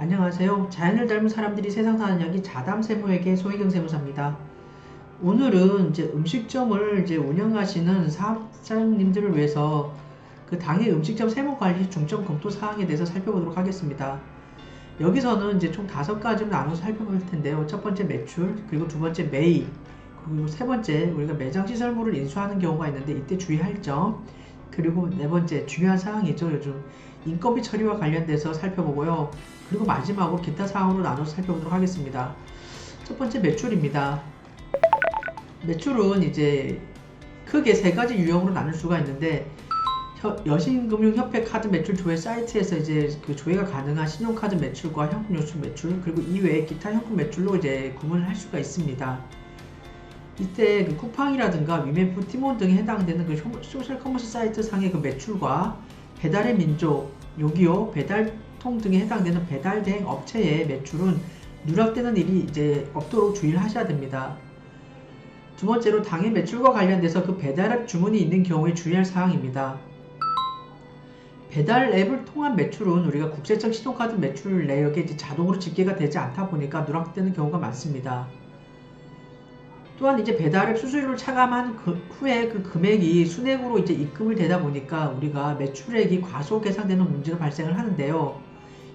안녕하세요. 자연을 닮은 사람들이 세상 사는 이야기 자담 세무에게 소희경 세무사입니다. 오늘은 이제 음식점을 이제 운영하시는 사업장님들을 위해서 그 당의 음식점 세무 관리 중점 검토 사항에 대해서 살펴보도록 하겠습니다. 여기서는 이제 총 다섯 가지를 나눠서 살펴볼 텐데요. 첫 번째 매출, 그리고 두 번째 매입, 그리고 세 번째 우리가 매장 시설물을 인수하는 경우가 있는데 이때 주의할 점, 그리고 네 번째 중요한 사항이죠. 요즘 인건비 처리와 관련돼서 살펴보고요. 그리고 마지막으로 기타 사항으로 나눠서 살펴보도록 하겠습니다. 첫 번째 매출입니다. 매출은 이제 크게 세 가지 유형으로 나눌 수가 있는데 혀- 여신금융협회 카드 매출 조회 사이트에서 이제 그 조회가 가능한 신용카드 매출과 현금 요청 매출 그리고 이외에 기타 현금 매출로 이제 구분을 할 수가 있습니다. 이때 그 쿠팡이라든가 위메프 티몬 등에 해당되는 그 쇼- 소셜 커머스 사이트 상의 그 매출과 배달의 민족, 요기요, 배달통 등에 해당되는 배달 대행 업체의 매출은 누락되는 일이 이제 없도록 주의를 하셔야 됩니다. 두 번째로 당의 매출과 관련돼서 그 배달앱 주문이 있는 경우에 주의할 사항입니다. 배달 앱을 통한 매출은 우리가 국세청 신용카드 매출 내역에 자동으로 집계가 되지 않다 보니까 누락되는 경우가 많습니다. 또한 이제 배달앱 수수료를 차감한 그 후에 그 금액이 순액으로 이제 입금을 되다 보니까 우리가 매출액이 과소 계산되는 문제가 발생을 하는데요.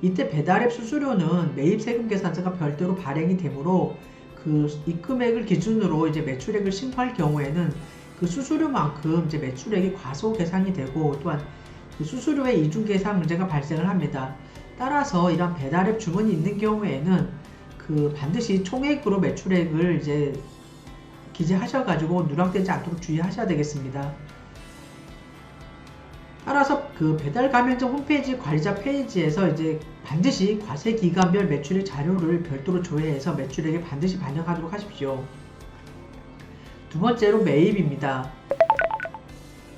이때 배달앱 수수료는 매입 세금 계산서가 별도로 발행이 되므로 그 입금액을 기준으로 이제 매출액을 신고할 경우에는 그 수수료만큼 이제 매출액이 과소 계산이 되고 또한 그 수수료의 이중 계산 문제가 발생을 합니다. 따라서 이런 배달앱 주문이 있는 경우에는 그 반드시 총액으로 매출액을 이제 기재하셔가지고 누락되지 않도록 주의하셔야 되겠습니다. 따라서 그 배달 가맹점 홈페이지 관리자 페이지에서 이제 반드시 과세 기간별 매출액 자료를 별도로 조회해서 매출액에 반드시 반영하도록 하십시오. 두 번째로 매입입니다.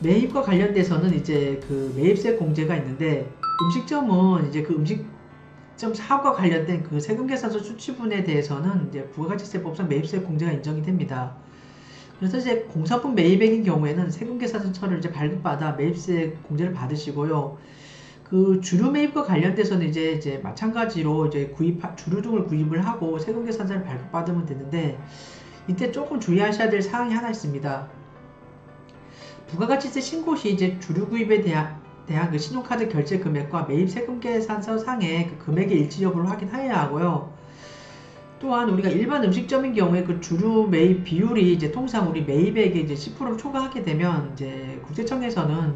매입과 관련돼서는 이제 그 매입세 공제가 있는데 음식점은 이제 그 음식점 사업과 관련된 그 세금 계산서 수취분에 대해서는 이제 부가가치세법상 매입세 공제가 인정이 됩니다. 그래서 이제 공사품 매입액인 경우에는 세금 계산서를 이제 발급받아 매입세 공제를 받으시고요. 그 주류 매입과 관련돼서는 이제 이제 마찬가지로 이제 구입 주류 등을 구입을 하고 세금 계산서를 발급받으면 되는데 이때 조금 주의하셔야 될 사항이 하나 있습니다. 부가가치세 신고 시 이제 주류 구입에 대한 대한 그 신용카드 결제 금액과 매입 세금 계산서 상의 그 금액의 일치 여부를 확인하여야 하고요. 또한 우리가 일반 음식점인 경우에 그 주류 매입 비율이 이제 통상 우리 매입액의 이제 10%를 초과하게 되면 이제 국세청에서는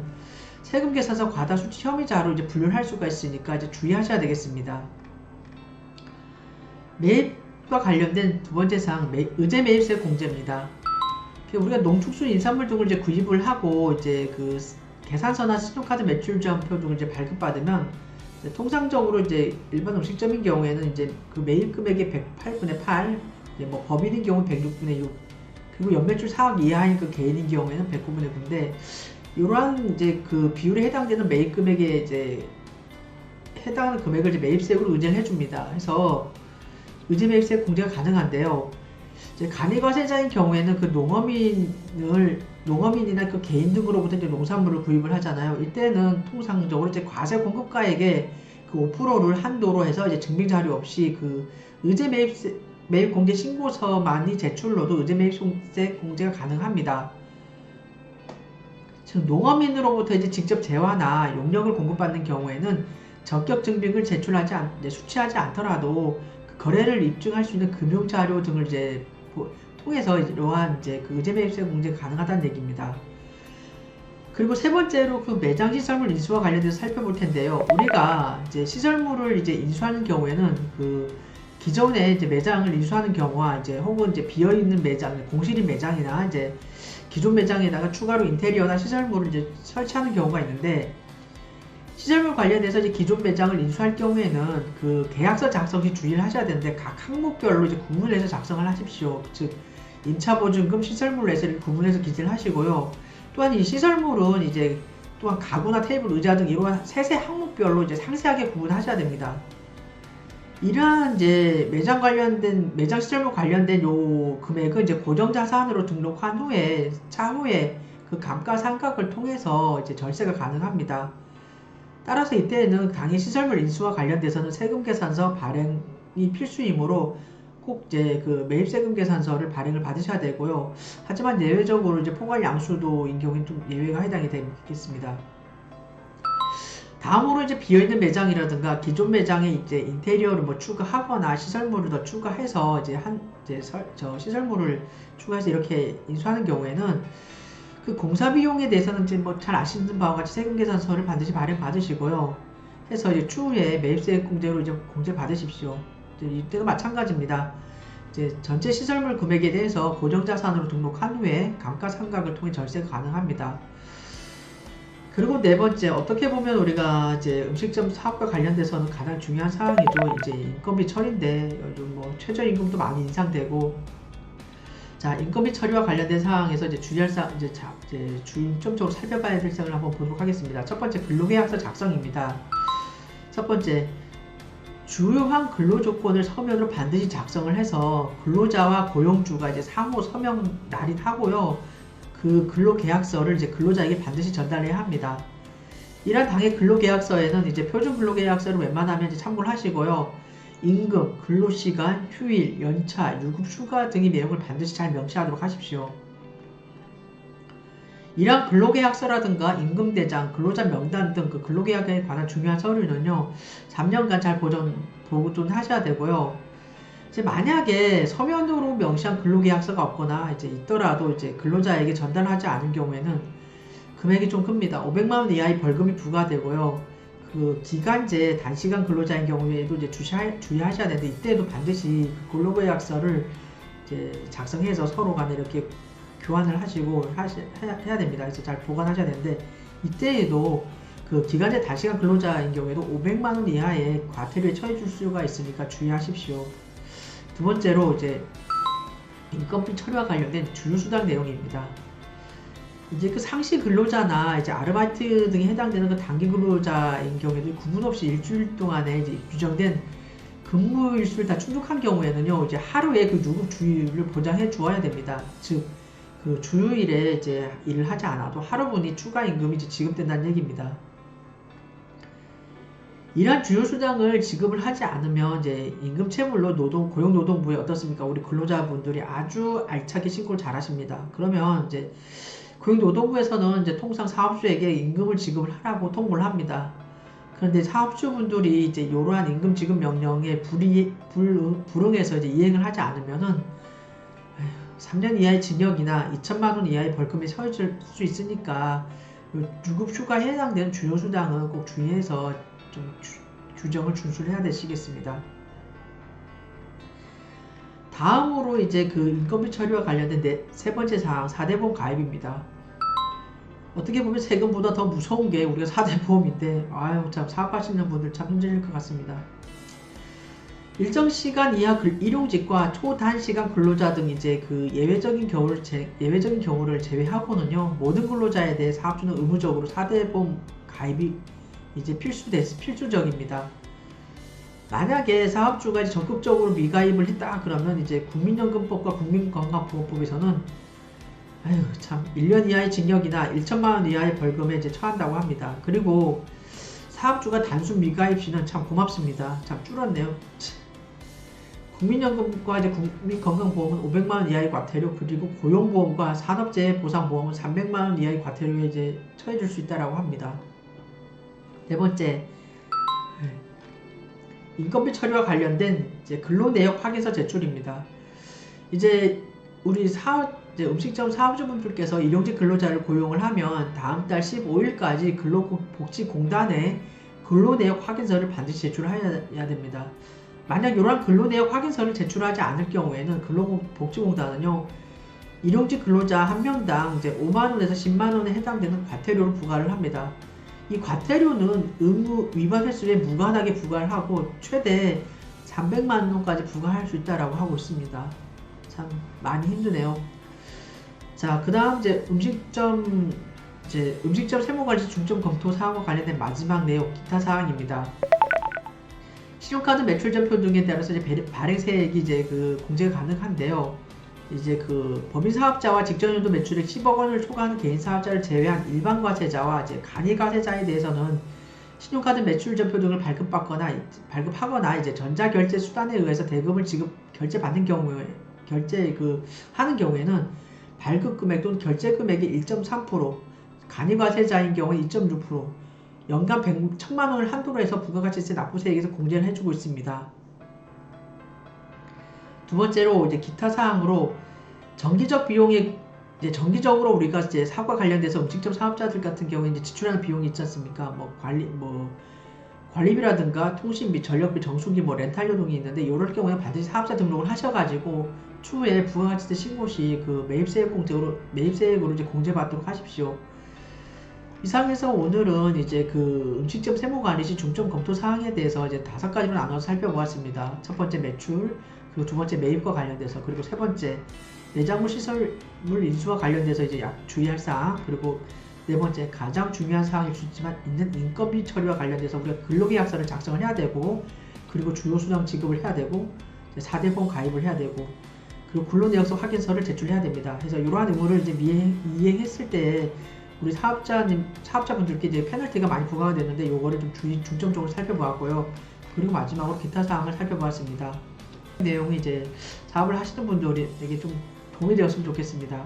세금 계산서 과다 수치 혐의자로 이제 분류를 할 수가 있으니까 이제 주의하셔야 되겠습니다. 매입과 관련된 두 번째 사항, 매- 의제 매입세 공제입니다. 그 우리가 농축수 인산물 등을 이제 구입을 하고 이제 그 계산서나 신용카드 매출점표 등을 이제 발급받으면 이제 통상적으로 이제 일반 음식점인 경우에는 이제 그 매입 금액의 108분의 8, 이제 뭐 법인인 경우 106분의 6, 그리고 연매출 4억 이하인 그 개인인 경우에는 109분의 9인데 이러한 이제 그 비율에 해당되는 매입 금액에 이제 해당하는 금액을 이제 매입세액으로 의제를 해줍니다. 그래서 의제 매입세 공제가 가능한데요. 이제 간이과세자인 경우에는 그 농어민을 농어민이나 그 개인 등으로부터 이제 농산물을 구입을 하잖아요. 이때는 통상적으로 이제 과세 공급가액의 그 5%를 한도로 해서 이제 증빙 자료 없이 그 의제 매입세 매입 공제 신고서만이 제출로도 의제 매입세 공제가 가능합니다. 즉 농어민으로부터 이제 직접 재화나 용역을 공급받는 경우에는 적격 증빙을 제출하지 않, 수취하지 않더라도 그 거래를 입증할 수 있는 금융 자료 등을 이제 보- 통해서 이러한 이제 그 의제 매입세 공제가 가능하다는 얘기입니다. 그리고 세 번째로 그 매장 시설물 인수와 관련돼서 살펴볼 텐데요. 우리가 이제 시설물을 이제 인수하는 경우에는 그 기존에 이제 매장을 인수하는 경우와 이제 혹은 이제 비어 있는 매장, 공실인 매장이나 이제 기존 매장에다가 추가로 인테리어나 시설물을 이제 설치하는 경우가 있는데 시설물 관련해서 이제 기존 매장을 인수할 경우에는 그 계약서 작성 시 주의를 하셔야 되는데 각 항목별로 이제 구분해서 작성을 하십시오. 즉 임차 보증금 해서 이렇게 구분해서 기재를 하시고요. 또한 이 시설물은 이제 또한 가구나 테이블, 의자 등 이러한 세세 항목별로 이제 상세하게 구분하셔야 됩니다. 이러한 이제 매장 관련된 매장 시설물 관련된 요 금액은 이제 고정 자산으로 등록한 후에 차후에 그 감가상각을 통해서 이제 절세가 가능합니다. 따라서 이때에는 당해 시설물 인수와 관련돼서는 세금 계산서 발행이 필수이므로 꼭 이제 그 매입 세금 계산서를 발행을 받으셔야 되고요. 하지만 예외적으로 이제 포괄 양수도인 경우는 좀 예외가 해당이 되겠습니다. 다음으로 이제 비어있는 매장이라든가 기존 매장에 이제 인테리어를 뭐 추가하거나 시설물을 더 추가해서 이제 한 이제 설, 저 시설물을 추가해서 이렇게 인수하는 경우에는 그 공사 비용에 대해서는 이제 뭐 잘 아시는 바와 같이 세금 계산서를 반드시 발행 받으시고요. 해서 이제 추후에 매입세 공제로 이제 공제 받으십시오. 이때도 마찬가지입니다. 이제 전체 시설물 금액에 대해서 고정자산으로 등록한 후에 감가상각을 통해 절세가 가능합니다. 그리고 네 번째 어떻게 보면 우리가 이제 음식점 사업과 관련돼서는 가장 중요한 사항이죠. 이제 인건비 처리인데 요즘 뭐 최저임금도 많이 인상되고 자 인건비 처리와 관련된 사항에서 이제 주의할 사 이제 자 이제 중점적으로 살펴봐야 될 사항을 한번 보도록 하겠습니다. 첫 번째 근로계약서 작성입니다. 첫 번째 주요한 근로 조건을 서면으로 반드시 작성을 해서 근로자와 고용주가 이제 상호 서명 날인하고요. 그 근로계약서를 이제 근로자에게 반드시 전달해야 합니다. 이러한 당의 근로계약서에는 이제 표준 근로계약서를 웬만하면 이제 참고를 하시고요. 임금, 근로시간, 휴일, 연차, 유급 휴가 등의 내용을 반드시 잘 명시하도록 하십시오. 이러한 근로계약서라든가 임금대장, 근로자 명단 등 그 근로계약에 관한 중요한 서류는요, 3년간 잘 보존, 보존하셔야 되고요. 이제 만약에 서면으로 명시한 근로계약서가 없거나 이제 있더라도 이제 근로자에게 전달하지 않은 경우에는 금액이 좀 큽니다. 500만 원 이하의 벌금이 부과되고요. 그 기간제 단시간 근로자인 경우에도 이제 주시하, 주의하셔야 되는데 이때도 반드시 그 근로계약서를 이제 작성해서 서로 간에 이렇게 교환을 하시고 하시, 해야, 됩니다. 그래서 잘 보관하셔야 되는데 이때에도 그 기간제 단시간 근로자인 경우에도 500만 원 이하의 과태료에 처해 줄 수가 있으니까 주의하십시오. 두 번째로 이제 인건비 처리와 관련된 주요 수당 내용입니다. 이제 그 상시 근로자나 이제 아르바이트 등에 해당되는 그 단기 근로자인 경우에도 구분 없이 일주일 동안에 이제 규정된 근무 일수를 다 충족한 경우에는요, 이제 하루에 그 유급 주휴일을 보장해 주어야 됩니다. 즉, 그 주휴일에 이제 일을 하지 않아도 하루분이 추가 임금이 지급된다는 얘기입니다. 이러한 주요 수당을 지급을 하지 않으면 이제 임금 체불로 노동 고용노동부에 어떻습니까? 우리 근로자분들이 아주 알차게 신고를 잘 하십니다. 그러면 이제 고용노동부에서는 이제 통상 사업주에게 임금을 지급을 하라고 통보를 합니다. 그런데 사업주분들이 이제 이러한 임금 지급 명령에 불이, 불, 불응해서 이제 이행을 하지 않으면은 3년 이하의 징역이나 2천만 원 이하의 벌금이 처해질 수 있으니까 유급 휴가에 해당되는 주요 수당은 꼭 주의해서 좀 주, 규정을 준수해야 되시겠습니다. 다음으로 이제 그 인건비 처리와 관련된 네, 세 번째 사항 4대 보험 가입입니다. 어떻게 보면 세금보다 더 무서운 게 우리가 4대 보험인데 아유 참 사업하시는 분들 참 힘들 것 같습니다. 일정 시간 이하 일용직과 초단시간 근로자 등 이제 그 예외적인 경우를 제, 예외적인 경우를 제외하고는요 모든 근로자에 대해 사업주는 의무적으로 4대 보험 가입이 이제 필수 필수적입니다. 만약에 사업주가 적극적으로 미가입을 했다 그러면 이제 국민연금법과 국민건강보험법에서는 아유 참 1년 이하의 징역이나 1천만 원 이하의 벌금에 이제 처한다고 합니다. 그리고 사업주가 단순 미가입 시는 참 고맙습니다. 참 줄었네요. 국민연금과 이제 국민건강보험은 500만 원 이하의 과태료 그리고 고용보험과 산업재해 보상보험은 300만 원 이하의 과태료에 이제 처해줄 수 있다라고 합니다. 네 번째, 인건비 처리와 관련된 이제 근로 내역 확인서 제출입니다. 이제 우리 사업, 이제 음식점 사업주분들께서 일용직 근로자를 고용을 하면 다음 달 15일까지 근로복지공단에 근로 내역 확인서를 반드시 제출해야 됩니다. 만약 이러한 근로 내역 확인서를 제출하지 않을 경우에는 근로복지공단은요, 일용직 근로자 한 명당 이제 5만원에서 10만원에 해당되는 과태료를 부과를 합니다. 이 과태료는 의무 위반 횟수에 무관하게 부과를 하고 최대 300만 원까지 부과할 수 있다라고 하고 있습니다. 참 많이 힘드네요. 자, 그 다음 이제 음식점 이제 음식점 세무관리 중점 검토 사항과 관련된 마지막 내용 기타 사항입니다. 신용카드 매출점표 등에 따라서 이제 발행세액이 이제 그 공제가 가능한데요. 이제 그 법인 사업자와 직전 연도 매출액 10억 원을 초과하는 개인 사업자를 제외한 일반 과세자와 이제 간이 과세자에 대해서는 신용카드 매출 전표 등을 발급받거나 발급하거나 이제 전자 결제 수단에 의해서 대금을 지급 결제 받는 경우에 결제 그 하는 경우에는 발급 금액 또는 결제 금액의 1.3% 간이 과세자인 경우 2.6% 연간 100, 1000만 원을 한도로 해서 부가가치세 납부세 액에서 공제를 해주고 있습니다. 두 번째로 이제 기타 사항으로 정기적 비용이 이제 정기적으로 우리가 이제 사과 관련돼서 음식점 사업자들 같은 경우에 이제 지출하는 비용이 있지 않습니까? 뭐 관리 뭐 관리비라든가 통신비, 전력비, 정수기, 뭐 렌탈료 등이 있는데 이럴 경우에 반드시 사업자 등록을 하셔가지고 추후에 부가가치세 신고 시 그 매입세액 공제로 매입세액으로 이제 공제받도록 하십시오. 이상해서 오늘은 이제 그 음식점 세무관리 시 중점 검토 사항에 대해서 이제 다섯 가지로 나눠서 살펴보았습니다. 첫 번째 매출, 그리고 두 번째 매입과 관련돼서, 그리고 세 번째 내장물 시설물 인수와 관련돼서 이제 약 주의할 사항, 그리고 네 번째 가장 중요한 사항일 수 있지만 있는 인건비 처리와 관련돼서 우리가 근로계약서를 작성을 해야 되고, 그리고 주요 수당 지급을 해야 되고, 4대 보험 가입을 해야 되고, 그리고 근로내역서 확인서를 제출해야 됩니다. 그래서 이러한 의무를 이제 미행, 이행했을 때 우리 사업자님, 사업자분들께 이제 페널티가 많이 부과가 되는데 요거를 좀 주의, 중점적으로 살펴보았고요. 그리고 마지막으로 기타 사항을 살펴보았습니다. 이 내용이 이제 사업을 하시는 분들에게 좀 도움이 되었으면 좋겠습니다.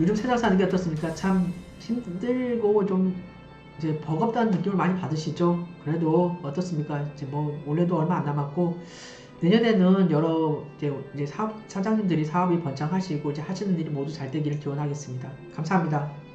요즘 세상 사는 게 어떻습니까? 참 힘들고 좀 이제 버겁다는 느낌을 많이 받으시죠? 그래도 어떻습니까? 이제 뭐 올해도 얼마 안 남았고 내년에는 여러 이제, 이제 사업 사장님들이 사업이 번창하시고 이제 하시는 일이 모두 잘 되기를 기원하겠습니다. 감사합니다.